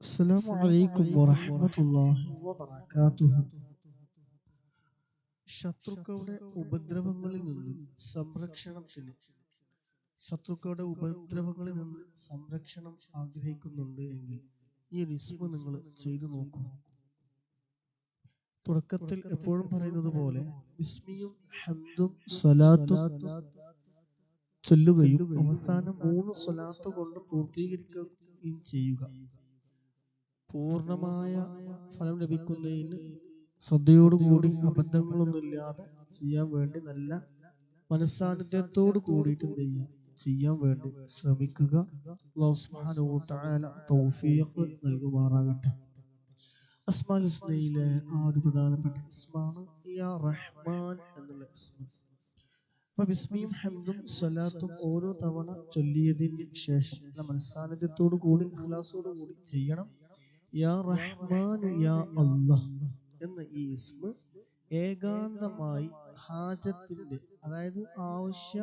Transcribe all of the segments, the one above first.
السلام عليكم ورحمة الله وبركاته ശത്രുക്കളുടെ ഉപദ്രവങ്ങളിൽ നിന്ന് സംരക്ഷണത്തിന് ശത്രുക്കളുടെ ഉപദ്രവങ്ങളിൽ നിന്ന് സംരക്ഷണം ആഗ്രഹിക്കുന്നുണ്ട് എങ്കിൽ ഈ റിസ്ക് നിങ്ങൾ ചെയ്തു നോക്കൂ തുടക്കത്തിൽ എപ്പോഴും പറയുന്നത് പോലെ വിസ്മിയും ഹംദും സ്വലാത്തും ചൊല്ലുകയും അവസാനം മൂന്ന് സ്വലാത്ത് കൊണ്ട് പൂർത്തീകരിക്കുകയും ചെയ്യുക പൂർണമായ ഫലം ലഭിക്കുന്നതിന് ശ്രദ്ധയോടുകൂടി അബദ്ധങ്ങളൊന്നുമില്ലാതെ ചെയ്യാൻ വേണ്ടി നല്ല മനസ്സാന്നിധ്യത്തോട് കൂടിയിട്ട് എന്ത് ചെയ്യുക? ചെയ്യാൻ വേണ്ടി ശ്രമിക്കുക. തൗഫീഖ് നൽകുമാറാകട്ടെ. അസ്മാൽ ഹുസ്നയിലെ ആ ഒരു പ്രധാനപ്പെട്ട ഇസ്മാണ്. യാ റഹ്മാൻ എന്നുള്ള ഇസ്മ. അപ്പൊ ബിസ്മിയും ഹംദും സ്വലാത്തും ഓരോ തവണ ചൊല്ലിയതിന് ശേഷം മനസ്സാന്നിധ്യത്തോടു കൂടി ഇഖ്ലാസോടു കൂടി ചെയ്യണം. യാ യാ എന്ന ഈ ഇസ്മ ഏകാന്തമായി ഹാജത്തിന്റെ അതായത് ആവശ്യ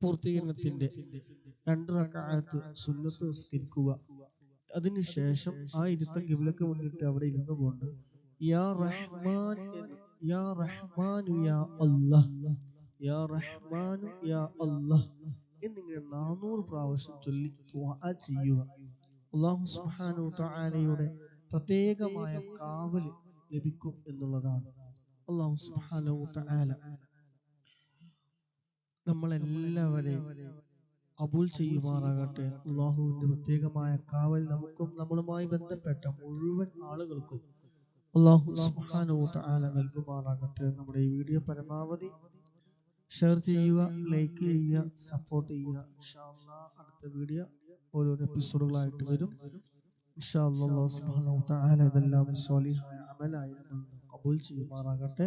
പൂർത്തീകരണത്തിന്റെ രണ്ട് റക്കാലത്ത് സുന്നത്ത് നിസ്കരിക്കുക. അതിനുശേഷം ആ ഇരുത്തം കിബിലക്ക് മുന്നിട്ട് അവിടെ ഇരുന്നു കൊണ്ട് യാ റഹ്മാൻ എന്ന് യാ റഹ്മാനു യാ അല്ലാഹ് യാ റഹ്മാനു യാ അല്ലാഹ് എന്നിങ്ങനെ നാനൂറ് പ്രാവശ്യം ചൊല്ലി ചെയ്യുക. അള്ളാഹു സുബ്ഹാനഹു തആലയുടെ പ്രത്യേകമായ കാവൽ ലഭിക്കും എന്നുള്ളതാണ്. അള്ളാഹു സുബ്ഹാനഹു തആല നമ്മളെല്ലാവരെയും കബൂൽ ചെയ്യുമാറാകട്ടെ. അള്ളാഹുവിന്റെ പ്രത്യേകമായ കാവൽ നമുക്കും നമ്മളുമായി ബന്ധപ്പെട്ട മുഴുവൻ ആളുകൾക്കും അള്ളാഹു സുബ്ഹാനഹു തആല നൽകുമാറാകട്ടെ. നമ്മുടെ ഈ വീഡിയോ പരമാവധി ഷെയർ ചെയ്യുക ലൈക്ക് ചെയ്യുക സപ്പോർട്ട് ചെയ്യുക. അടുത്ത വീഡിയോ ഓരോരോ എപ്പിസോഡുകളായിട്ട് വരും. ഇതെല്ലാം സ്വാലിഹായ അമലായി കബൂൽ ചെയ്യുമാറാകട്ടെ.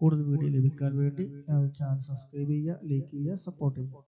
കൂടുതൽ വീഡിയോ ലഭിക്കാൻ വേണ്ടി ചാനൽ സബ്സ്ക്രൈബ് ചെയ്യുക ലൈക്ക് ചെയ്യുക സപ്പോർട്ട് ചെയ്യുക.